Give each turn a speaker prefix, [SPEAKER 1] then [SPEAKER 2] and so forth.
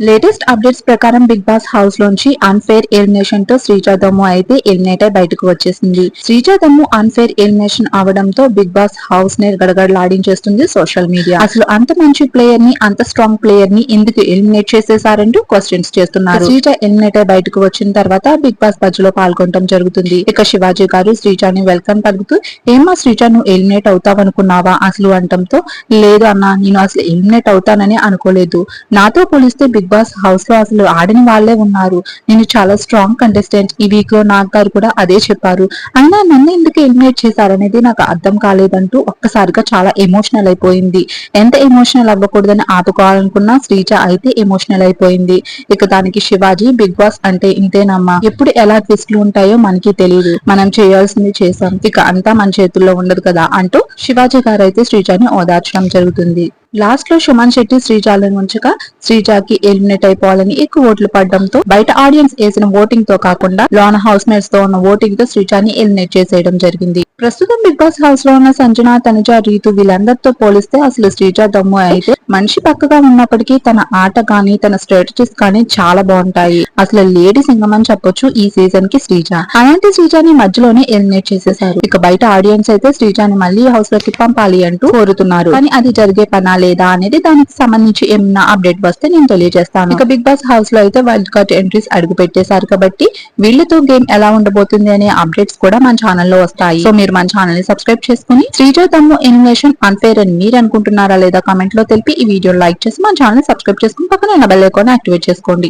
[SPEAKER 1] Latest updates ప్రకారం big boss house లోంచి unfair ఎలిమినేషన్తో శ్రీజా దమ్ము అయితే ఎలిమినేట్ అయి బయటకు వచ్చేసింది. శ్రీజా దమ్ము అన్ఫేర్ ఎలిమినేషన్ అవడంతో బిగ్ బాస్ హౌస్ని గడగడలాడించేస్తుంది సోషల్ మీడియా. అసలు అంత మంచి ప్లేయర్ని అంత స్ట్రాంగ్ ప్లేయర్ని ఎందుకు ఎలిమినేట్ చేసేసారంటూ క్వశ్చన్స్ చేస్తున్నారు. శ్రీజ ఎలిమినేట్ అయి బయటకు వచ్చిన తర్వాత బిగ్ బాస్ బజ్లో పాల్గొనడం జరుగుతుంది. ఇక శివాజీ గారు శ్రీజాని వెల్కమ్ పలుకుతూ ఏమా శ్రీజా నువ్వు ఎలిమినేట్ అవుతావనుకున్నావా? అసలు అంటంతో లేదు అన్న నేను అసలు ఎలిమినేట్ అవుతానని అనుకోలేదు. నాతో పోలిస్తే బిగ్ బిగ్ బాస్ హౌస్లో అసలు ఆడిన వాళ్ళే ఉన్నారు. నేను చాలా స్ట్రాంగ్ కంటెస్టెంట్ ఈ వీక్లో నాగ్ గారు కూడా అదే చెప్పారు. అయినా నన్ను ఎందుకు ఎలిమినేట్ చేశారనేది నాకు అర్థం కాలేదంటూ ఒక్కసారిగా చాలా ఎమోషనల్ అయిపోయింది. ఎంత ఎమోషనల్ అవ్వకూడదని ఆపుకోవాలనుకున్నా శ్రీజ అయితే ఎమోషనల్ అయిపోయింది. ఇక దానికి శివాజీ బిగ్ బాస్ అంటే ఇంతేనమ్మా. ఎప్పుడు ఎలా ట్విస్ట్లు ఉంటాయో మనకి తెలియదు మనం చేయాల్సింది చేసాం ఇక అంతా మన చేతుల్లో ఉండదు కదా అంటూ శివాజీ గారు అయితే శ్రీజాని ఓదార్చడం జరుగుతుంది. లాస్ట్లో సుమన్ శెట్టి శ్రీజాలను ఉంచగా శ్రీజాకి ఎలిమినేట్ అయిపోవాలని ఎక్కువ ఓట్లు పడడంతో బయట ఆడియన్స్ వేసిన ఓటింగ్తో కాకుండా లోన హౌస్ మేట్స్తో ఉన్న ఓటింగ్తో శ్రీజాని ఎలిమినేట్ చేసేయడం జరిగింది. ప్రస్తుతం బిగ్ బాస్ హౌస్లో ఉన్న సంజన తనుజ రీతు వీళ్ళందరితో పోలిస్తే అసలు శ్రీజ దమ్ము అయితే మనిషి పక్కగా ఉన్నప్పటికీ తన ఆట గాని తన స్ట్రాటజీస్ కానీ చాలా బాగుంటాయి. అసలు లేడీ సింగం అని చెప్పొచ్చు ఈ సీజన్కి శ్రీజ. అలాంటి శ్రీజాని మధ్యలోనే ఎలిమినేట్ చేసేశారు ఇక బయట ఆడియన్స్ అయితే శ్రీజాని మళ్ళీ హౌస్లోకి పంపాలి అంటూ కోరుతున్నారు. కానీ అది జరిగే పనా లేదా అనేది దానికి సంబంధించి ఏమన్నా అప్డేట్ వస్తే నేను తెలియజేస్తాను. ఇక బిగ్ బాస్ హౌస్లో అయితే వైల్డ్ కార్డ్ ఎంట్రీస్ అడుగు పెట్టేశారు కాబట్టి వీళ్ళతో గేమ్ ఎలా ఉండబోతుంది అనే అప్డేట్స్ కూడా మన ఛానల్లో వస్తాయి. సో మీరు మన ఛానల్ని సబ్స్క్రైబ్ చేసుకుని శ్రీజ తమ్ము ఎనిమేషన్ అన్ఫేర్ అని మీరు అనుకుంటున్నారా లేదా కామెంట్లో తెలిపి ఈ వీడియో లైక్ చేసి మన ఛానల్ సబ్స్క్రైబ్ చేసుకుని పక్కన బెల్ ఐకాన్ యాక్టివేట్ చేసుకోండి.